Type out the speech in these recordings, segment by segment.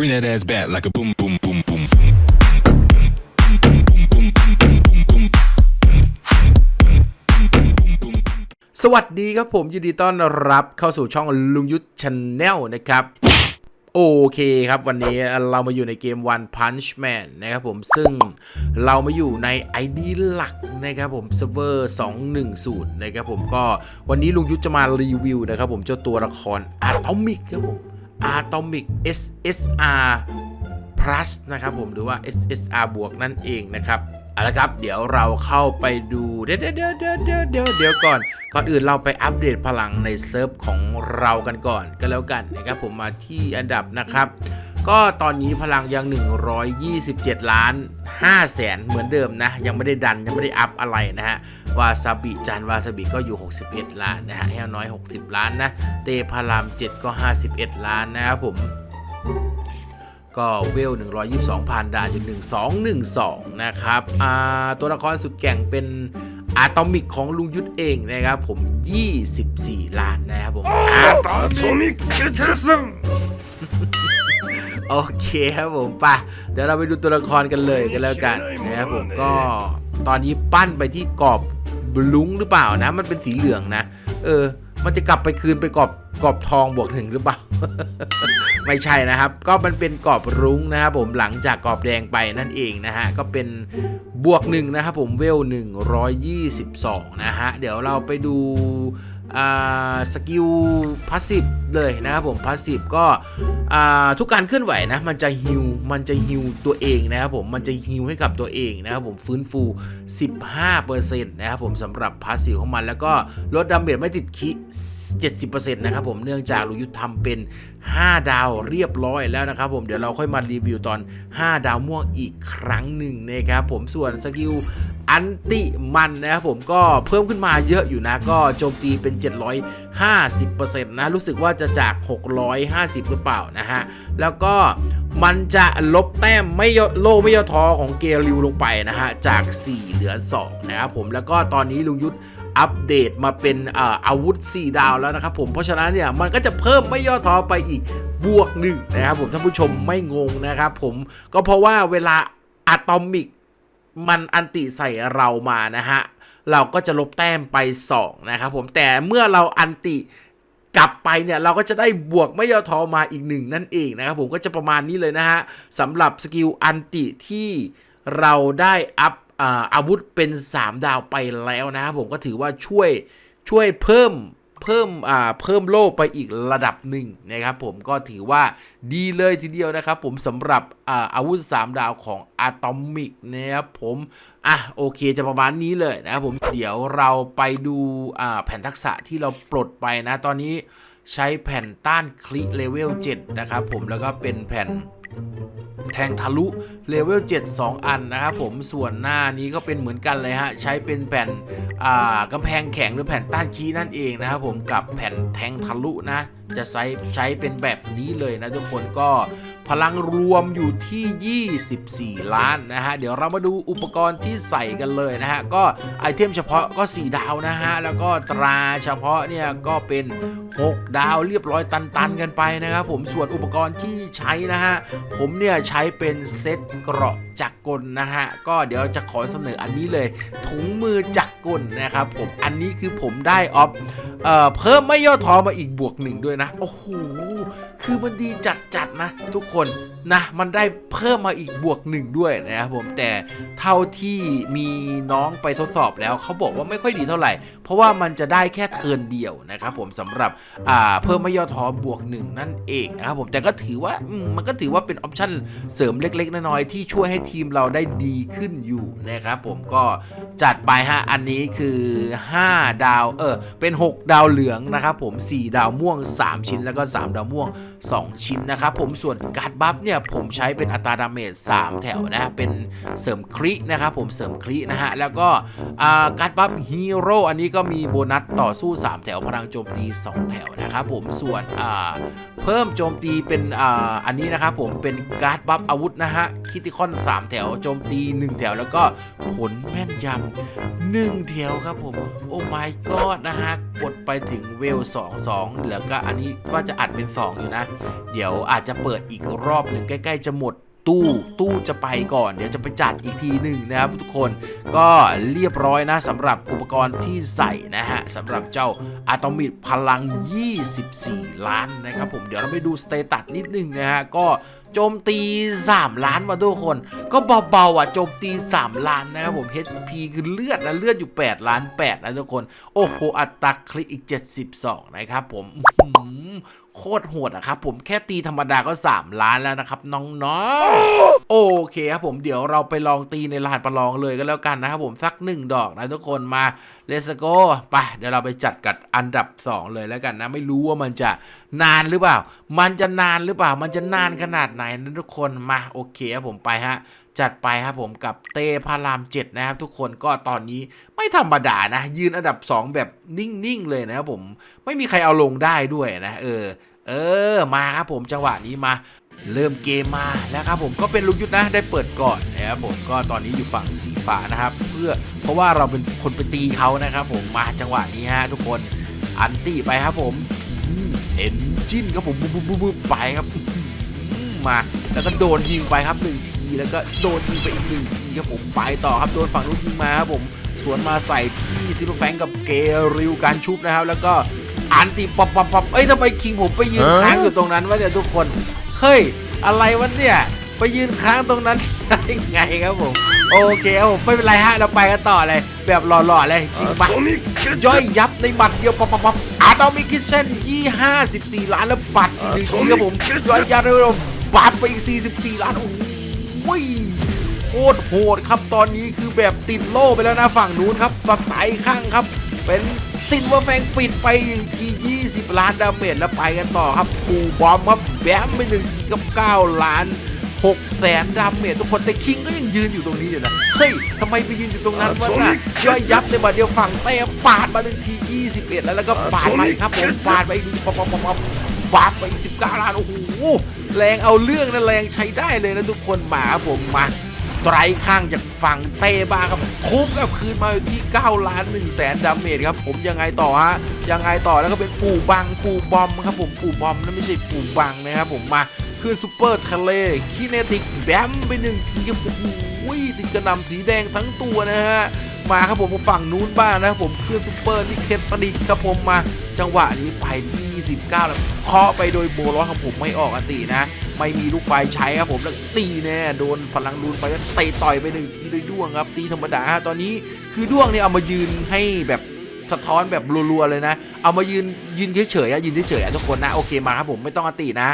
Bring that ass back like a boom, boom, boom, boom, boom. สวัสดีครับผมยินดีต้อนรับเข้าสู่ช่องลุงยุทธชาแนลนะครับ โอเคครับวันนี้เรามาอยู่ในเกม One Punch Man นะครับผมซึ่งเรามาอยู่ใน ID หลักนะครับผมเซิร์ฟเวอร์210นะครับผมก็วันนี้ลุงยุทธจะมารีวิวนะครับผมเจ้าตัวละคร Atomic ครับผม Atomic SSR plus นะครับผมหรือว่า SSR บวกนั่นเองนะครับเอาละครับเดี๋ยวเราเข้าไปดูเดี๋ยวเดี๋ยวเดี๋ยวเดี๋ยวเดี๋ยวเดี๋ยวก่อน ก่อนอื่นเราไปอัปเดตพลังในเซิร์ฟของเรากันก่อนก็แล้วกันนะครับผมมาที่อันดับนะครับ ก็ตอนนี้พลังยัง 127 ล้าน5แสนเหมือนเดิมนะ ยังไม่ได้ดันยังไม่ได้อัพอะไรนะฮะ วาซาบิจานวาซาบิก็อยู่ 61 ล้านนะฮะแฮวน้อย 60 ล้านนะ เตพาราม 7 ก็ 51 ล้านนะครับผมก็เวล 122ผ่านด่านอยู่1212 นะครับ อ่า ตัวละครสุดแก่งเป็นอะตอมิกของลุงยุทธเองนะครับผม 24 ล้านนะครับผมอะตอมิก โอเคครับผมไปะเดี๋ยวเราไปดูตัวละครกันเลยกันแล้วกันนะครับผมก็ตอนนี้ปั้นไปที่กรอบบลุงหรือเปล่านะ มันเป็นสีเหลืองนะ เออ มันจะกลับไปคืนไปกรอบกรอบทองบวกหนึ่งหรือเปล่า ไม่ใช่นะครับ ก็มันเป็นกรอบรุ้งนะครับผมหลังจากกรอบแดงไปนั่นเองนะฮะ ก็เป็นบวกหนึ่งนะครับผมเวล 122 นะฮะ เดี๋ยวเราไปดู สกิลพาสซีฟเลยนะครับผมพาสซีฟก็ทุกการเคลื่อนไหวนะ มันจะฮิวมันจะฮิวตัวเองนะครับผมมันจะฮิวให้กับตัวเองนะครับผมฟื้นฟู 15%นะครับผมสำหรับพาสซีฟของมัน แล้วก็ลดดาเมจไม่ติดคิ70%นะครับผมเนื่องจากลุยุทธทำเป็น 5 ดาวเรียบร้อยแล้วนะครับผมเดี๋ยวเราค่อยมารีวิวตอน 5 ดาวม่วงอีกครั้งหนึ่งนะครับผมส่วนสกิล อันติมันนะครับผมก็เพิ่มขึ้นมาเยอะอยู่นะ ก็โจมตีเป็น 750%นะรู้สึกว่าจะจาก 650 หรือเปล่านะฮะ แล้วก็มันจะลบแต้มไม่ย่อโลไม่ย่อท้อของเกลิวลงไปนะฮะ จาก 4 เหลือ 2 นะครับผมแล้วก็ตอนนี้ลุงยุทธอัปเดตมาเป็นเอ่ออาวุธ 4 ดาวแล้วนะครับผมเพราะฉะนั้นเนี่ยมันก็จะเพิ่มไม่ย่อท้อไปอีกบวกหนึ่งนะครับผมท่านผู้ชมไม่งงนะครับผมก็เพราะว่าเวลาอะตอมิก มันอันติใส่เรามานะฮะ เราก็จะลบแต้มไป 2 นะครับผมแต่เมื่อเราอันติกลับไปเนี่ยเราก็จะได้บวกไม่ย่อท้อมาอีกหนึ่งนั่นเองนะครับผมก็จะประมาณนี้เลยนะฮะสำหรับสกิลอันติที่เราได้อัพอาอาวุธเป็น 3 ดาวไปแล้วนะครับผมก็ถือว่าช่วยช่วยเพิ่ม เพิ่มอ่าเพิ่มโล่ไปอีกระดับหนึ่งนะครับผมก็ถือว่าดีเลยทีเดียวนะครับผมสำหรับอ่าอาวุธ 3 ดาวของอะตอมิกนะครับผมอะโอเคจะประมาณนี้เลยนะครับผมเดี๋ยวเราไปดูอ่าแผ่นทักษะที่เราปลดไปนะตอนนี้ใช้แผ่นต้านคลิเลเวล 7 นะครับผมแล้วก็เป็นแผ่น แทงทะลุเลเวล7 2 อันนะครับผมส่วนหน้านี้ก็เป็นเหมือนกันเลยฮะ ใช้เป็นแผ่นอ่ากำแพงแข็งหรือแผ่นต้านคีนั่นเองนะครับผมกับแผ่นแทงทะลุนะ จะใช้ใช้เป็นแบบนี้เลยนะทุกคนก็พลังรวมอยู่ที่ 24 ล้านนะฮะ เดี๋ยวเรามาดูอุปกรณ์ที่ใส่กันเลยนะฮะ ก็ไอเทมเฉพาะก็ 4 ดาวนะฮะ แล้วก็ตราเฉพาะเนี่ยก็เป็น 6 ดาวเรียบร้อยตัน ๆ กันไปนะครับผมส่วนอุปกรณ์ที่ใช้นะฮะ ผมเนี่ยใช้เป็นเซตเกราะ จักรกลนะฮะก็เดี๋ยวจะขอเสนออันนี้เลย ถุงมือจักรกลนะครับผมอันนี้คือผมได้ออฟเอ่อเพิ่มไม่ย่อท้อมาอีกบวกหนึ่งด้วยนะโอ้โหคือมันดีจัดๆนะ ทุกคนนะมันได้เพิ่มมาอีกบวกหนึ่งด้วยนะครับผมแต่เท่าที่มีน้องไปทดสอบแล้วเขาบอกว่าไม่ค่อยดีเท่าไหร่ เพราะว่ามันจะได้แค่เทิร์นเดียวนะครับผมสำหรับอ่าเพิ่มไม่ย่อท้อบวกหนึ่งนั่นเองนะครับผมแต่ก็ถือว่ามมันก็ถือว่าเป็นออปชั่นเสริมเล็กๆน้อยๆที่ช่วยให้ทีมเราได้ดีขึ้นอยู่นะครับผมก็จัดไปฮะอันนี้คือ 5 ดาวเออเป็น 6 ดาวเหลืองนะครับผม 4 ดาวม่วง 3 ชิ้นแล้วก็ 3 ดาวม่วง 2 ชิ้นนะครับผมส่วนการ์ดบัฟเนี่ยผมใช้เป็นอัตราดาเมจ3แถวนะเป็นเสริมครินะครับผมเสริมครินะฮะแล้วก็การ์ดบัฟฮีโร่อันนี้ก็มีโบนัสต่อสู้ 3 แถวพลังโจมตี 2 แถวนะครับผมส่วนเพิ่มโจมตีเป็นอ,อันนี้นะครับผมเป็นการ์ดบัฟอาวุธนะฮะคิติคอน 3 3 แถวโจมตี 1 แถวแล้วก็ผลแม่นยำ1แถวครับผมโอ้ my god นะฮะกดไปถึงเวล 2 2 แล้วก็อันนี้ว่าจะอัดเป็น 2 อยู่นะ เดี๋ยวอาจจะเปิดอีกรอบหนึ่งใกล้ ๆ จะหมด ตู้ตู้จะไปก่อน เดี๋ยวจะไปจัดอีกทีหนึ่งนะครับทุกคนก็เรียบร้อยนะสำหรับอุปกรณ์ที่ใส่นะฮะสำหรับเจ้าอะตอมิดพลัง 24 ล้านนะครับผมเดี๋ยวเราไปดูสเตตัสนิดนึงนะฮะก็โจมตี 3 ล้านมาทุกคน ก็เบาๆอะโจมตี 3 ล้านนะครับผม HP คือเลือดนะเลือดอยู่ 8 ล้าน8นะทุกคน โอ้โหอัตราคลิกอีก 72 นะครับผม โคตรโหดอะครับผมแค่ตีธรรมดาก็ 3 ล้านแล้วนะครับ น้องๆ โอเคครับผมเดี๋ยวเราไปลองตีในลานประลองเลยก็แล้วกันนะครับผมสัก 1 ดอกนะทุกคนมาเลสโกไปเดี๋ยวเราไปจัดกับอันดับ 2 เลยแล้วกันนะ ไม่รู้ว่ามันจะนานหรือเปล่า มันจะนานหรือเปล่า มันจะนานขนาดไหนนะทุกคนมาโอเคครับผมไปฮะจัดไปครับผมกับเต้พารามเจ็ดนะครับ ทุกคนก็ตอนนี้ไม่ธรรมดานะ ยืนอันดับ 2 แบบนิ่ง ๆ เลยนะครับผมไม่มีใครเอาลงได้ด้วยนะเออ เออมาครับผมจังหวะนี้มาเริ่มเกมมาแล้วครับผมก็เป็นลุงยุทธนะได้เปิดก่อนนะครับผมก็ตอนนี้อยู่ฝั่งสีฟ้านะครับ เพื่อเพราะว่าเราเป็นคนไปตีเขานะครับ ผมมาจังหวะนี้ฮะทุกคนอันตี้ไปครับผมเอ็นจินครับผมบุ๊บบุ๊บบุบไปครับมาแล้วก็โดนยิงไปครับหนึ่งที แล้วก็โดนยิงไปอีกหนึ่งทีครับผมไปต่อครับโดนฝั่งนู้นยิงมาครับผมสวนมาใส่ที่ซิลแฟงกับเกริวการชุบนะครับ แล้วก็อันตีปับปับปับเอ้ยทำไมคิงผมไปยืนค้างอยู่ตรงนั้นวะเนี่ยทุกคนเฮ้ยอะไรวะเนี่ยไปยืนค้างตรงนั้นได้ไงครับผมโอเคครับผมไม่เป็นไรฮะเราไปกันต่อเลย แบบหล่อๆเลยคิงปะย่อยยับในบัตรเดียวปับปับปับอาตอมิคิเซนยี่ห้าสิบสี่ล้านแล้วบัตรอีกหนึ่งทีครับผมย่อยยับเลยครับบัตรไปอีกสี่สิบสี่ล้านโอ้ ยโคตรโหดครับตอนนี้คือแบบติดโล่ไปแล้วนะฝั่งนู้นครับสไตล์ข้างครับ เป็นซินเวอร์แฟงปิดไปหนึ่งที20 ล้านดาเมจแล้วไปกันต่อครับปูบอมครับแบมไปหนึ่งทีกับ 9 ล้าน6แสนดาเมจทุกคนแต่คิงก็ยังยืนอยู่ตรงนี้อยู่นะเฮ้ยทำไมไปยืนอยู่ตรงนั้นวะน่ะย่อยยับในบัดเดียวฝั่งเต้ปาดมาหนึ่งที21 แล้วแล้วก็ปาดไปครับผมปาดไปอีกหนึ่งป๊อปป๊อปป๊อป ป๊อปปาไปอีก19 ล้าน โอ้โห แรงเอาเรื่องนะแรงใช้ได้เลยนะทุกคนมาครับผมมาไตรข้างจากฝั่งเต้บ้าครับทุบกับคืนมาอยู่ที่ 9 ล้าน1แสนดาเมจครับผมยังไงต่อฮะยังไงต่อแล้วก็เป็นปู่บังปู่บอมครับผมปู่บอมนั่นไม่ใช่ปู่บังนะครับผมมาขึ้นซูเปอร์ทะเลคีเนติกแบมไปหนึ่งทีครับโอ้โห ติดกระนำสีแดงทั้งตัวนะฮะมาครับผมฝั่งนู้นบ้างนะครับผมขึ้นซูเปอร์นิเคตริกครับผมมาจังหวะนี้ไปที่19แล้วเคาะไปโดยโบลอสของผมไม่ออกอันตีนะ ไม่มีลูกไฟใช้ครับผมแล้วตีแน่โดนพลังรูนไปแล้วเตะต่อยไปหนึ่งทีด้วยด้วงครับ ตีธรรมดาฮะตอนนี้คือด้วงเนี่ยเอามายืนให้แบบสะท้อนแบบรัวๆเลยนะ เอามายืนยืนเฉยๆยืนเฉยๆทุกคนนะโอเคมาครับผมไม่ต้องอันตีนะ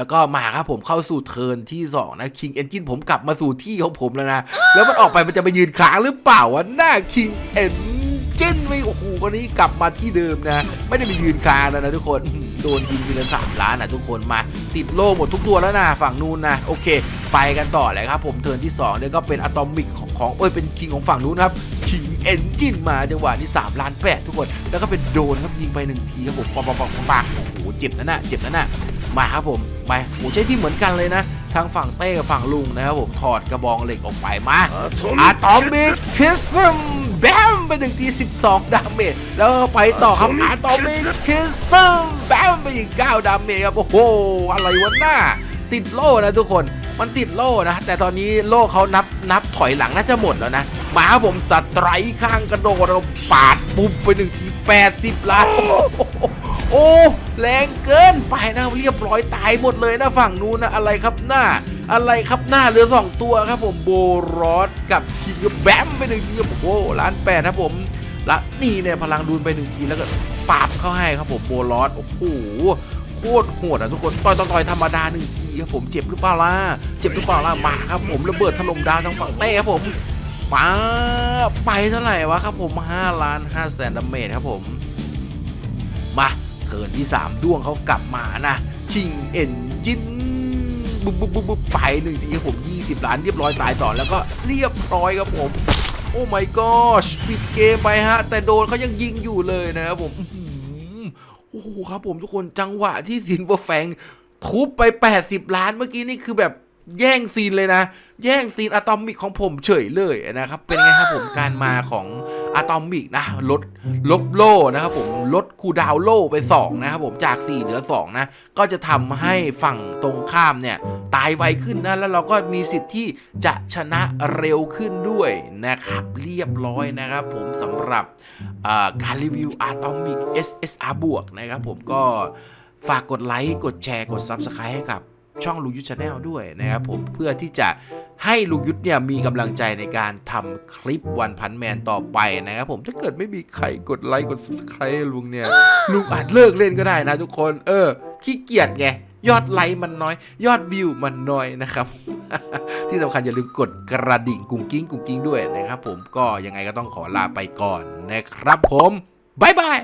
แล้วก็มาครับผมเข้าสู่เทิร์นที่ 2 นะ King Engine ผมกลับมาสู่ที่ของผมแล้วนะ แล้วมันออกไปมันจะไปยืนค้างหรือเปล่าวะหน้า King Engine ไม่โอ้โหวันนี้กลับมาที่เดิมนะ ไม่ได้ไปยืนค้างแล้วนะทุกคนโดนยิงทีละสามล้านนะทุกคนมาติดโล่หมดทุกตัวแล้วนะฝั่งนู้นนะโอเค ไปกันต่อเลยครับผมเทิร์นที่2เนี่ยก็เป็นอะตอมิกของของเอ้ยเป็นคิงของฝั่งนู้นครับ King Engine มาจังหวะนี้3ล้าน8ทุกคน แล้วก็เป็นโดนครับยิงไปหนึ่งทีครับผมปังปังปังปังโอ้โหเจ็บนะน่ะเจ็บนะน่ะ มาครับผมมาโอ้ใช้ที่เหมือนกันเลยนะทางฝั่งเต้กับฝั่งลุงนะครับผมถอดกระบองเหล็กออกไปมาอะตอมิกคิสมแบมไปหนึ่งที12ดาเมจแล้วไปต่อครับอะตอมิกคิสมแบมไปอีก9ดาเมจครับโอ้โหอะไรวะหน้า ติดโล่นะทุกคนมันติดโล่นะ แต่ตอนนี้โล่เขานับนับถอยหลังน่าจะหมดแล้วนะ มาผมสไตรค์ข้างกระโดดเราปาดปุ๊บไปหนึ่งที 80 ล้านโอ้โหโอ้แรงเกินไปนะเรียบร้อยตายหมดเลยนะฝั่งนู้นนะอะไรครับหน้า อะไรครับหน้าเหลือสองตัวครับผมโบรอสกับคิงกับแบมไปหนึ่งทีโอ้ล้านแปดครับผมและนี่เนี่ยพลังดูนไปหนึ่งทีแล้วก็ปาบเข้าให้ครับผมโบรอสโอ้โหโคตรโหดอะทุกคนต่อยต่อยต่อยธรรมดาหนึ่งทีครับผมเจ็บหรือเปล่าล่ะเจ็บหรือเปล่าล่ะมาครับผมระเบิดถล่มดาวทางฝั่งเต้ครับผม ป้าไปเท่าไหร่วะครับผม5ล้าน5แสนดาเมจครับผม มาเทิร์นที่ 3 ด้วงเขากลับมานะ King Engine บุ๊บบุ๊บบุ๊บไปหนึ่งทีครับผม 20 ล้านเรียบร้อยตายต่อแล้วก็เรียบร้อยครับผม โอ้ my gosh ปิดเกมไปฮะ แต่โดนเขายังยิงอยู่เลยนะครับผมโอ้โหครับผมทุกคนจังหวะที่ซินวอร์แฟงทุบไป 80 ล้านเมื่อกี้นี่คือแบบ แย่งซีนเลยนะ แย่งซีนอะตอมิกของผมเฉยเลยนะครับ เป็นไงครับผมการมาของอะตอมิกนะลดลบโล่นะครับผมลดคูดาวโล่ไป 2 นะครับผมจาก 4 เหลือ 2 นะ ก็จะทำให้ฝั่งตรงข้ามเนี่ย ตายไวขึ้นนะ แล้วเราก็มีสิทธิ์ที่จะชนะเร็วขึ้นด้วยนะครับ เรียบร้อยนะครับผมสำหรับการรีวิว Atomic SSR บวกนะครับผมก็ฝากกดไลค์ กดแชร์ กด Subscribe ให้กับ ช่องลุงยุทธชาแนลด้วยนะครับผมเพื่อที่จะให้ลุงยุทธเนี่ยมีกำลังใจในการทำคลิปวันพันแมนต่อไปนะครับผมถ้าเกิดไม่มีใครกดไลค์กด Subscribe ให้ลุงเนี่ยลุงอาจเลิกเล่นก็ได้นะทุกคน เออขี้เกียจไงยอดไลค์มันน้อย ยอดวิวมันน้อยนะครับ ที่สำคัญอย่าลืมกดกระดิ่งกุ้งกิ้งกุ้งกิ้งด้วยนะครับผมก็ยังไงก็ต้องขอลาไปก่อนนะครับผม บ๊ายบาย